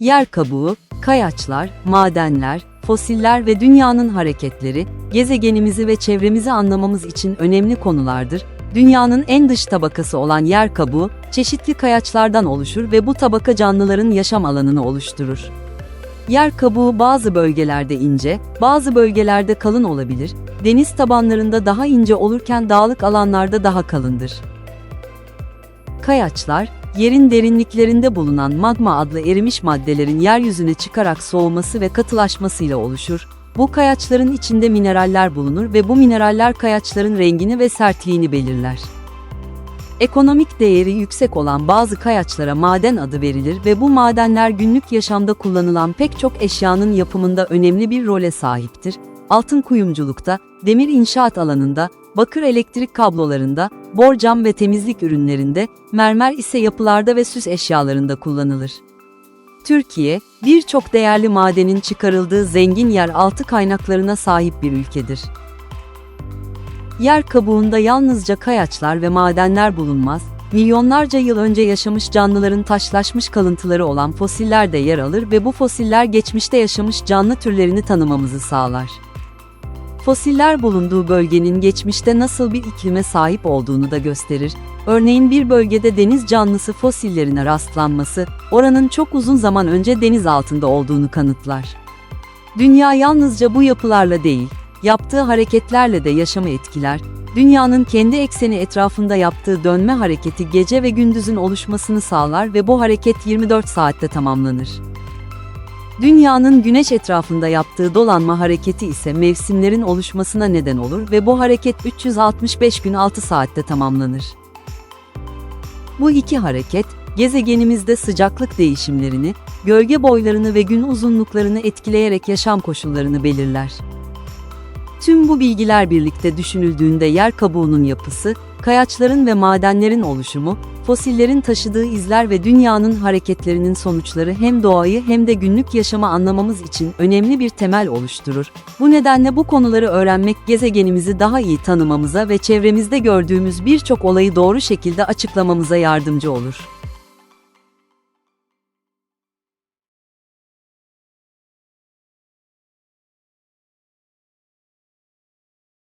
Yer kabuğu, kayaçlar, madenler, fosiller ve dünyanın hareketleri, gezegenimizi ve çevremizi anlamamız için önemli konulardır. Dünyanın en dış tabakası olan yer kabuğu, çeşitli kayaçlardan oluşur ve bu tabaka canlıların yaşam alanını oluşturur. Yer kabuğu bazı bölgelerde ince, bazı bölgelerde kalın olabilir, deniz tabanlarında daha ince olurken dağlık alanlarda daha kalındır. Kayaçlar, yerin derinliklerinde bulunan magma adlı erimiş maddelerin yeryüzüne çıkarak soğuması ve katılaşmasıyla oluşur. Bu kayaçların içinde mineraller bulunur ve bu mineraller kayaçların rengini ve sertliğini belirler. Ekonomik değeri yüksek olan bazı kayaçlara maden adı verilir ve bu madenler günlük yaşamda kullanılan pek çok eşyanın yapımında önemli bir role sahiptir. Altın kuyumculukta, demir inşaat alanında, bakır elektrik kablolarında, borcam ve temizlik ürünlerinde, mermer ise yapılarda ve süs eşyalarında kullanılır. Türkiye, birçok değerli madenin çıkarıldığı zengin yeraltı kaynaklarına sahip bir ülkedir. Yer kabuğunda yalnızca kayaçlar ve madenler bulunmaz, milyonlarca yıl önce yaşamış canlıların taşlaşmış kalıntıları olan fosiller de yer alır ve bu fosiller geçmişte yaşamış canlı türlerini tanımamızı sağlar. Fosiller bulunduğu bölgenin geçmişte nasıl bir iklime sahip olduğunu da gösterir. Örneğin bir bölgede deniz canlısı fosillerine rastlanması, oranın çok uzun zaman önce deniz altında olduğunu kanıtlar. Dünya yalnızca bu yapılarla değil, yaptığı hareketlerle de yaşamı etkiler. Dünyanın kendi ekseni etrafında yaptığı dönme hareketi gece ve gündüzün oluşmasını sağlar ve bu hareket 24 saatte tamamlanır. Dünyanın güneş etrafında yaptığı dolanma hareketi ise mevsimlerin oluşmasına neden olur ve bu hareket 365 gün 6 saatte tamamlanır. Bu iki hareket, gezegenimizde sıcaklık değişimlerini, gölge boylarını ve gün uzunluklarını etkileyerek yaşam koşullarını belirler. Tüm bu bilgiler birlikte düşünüldüğünde yer kabuğunun yapısı, kayaçların ve madenlerin oluşumu, fosillerin taşıdığı izler ve dünyanın hareketlerinin sonuçları hem doğayı hem de günlük yaşamı anlamamız için önemli bir temel oluşturur. Bu nedenle bu konuları öğrenmek gezegenimizi daha iyi tanımamıza ve çevremizde gördüğümüz birçok olayı doğru şekilde açıklamamıza yardımcı olur.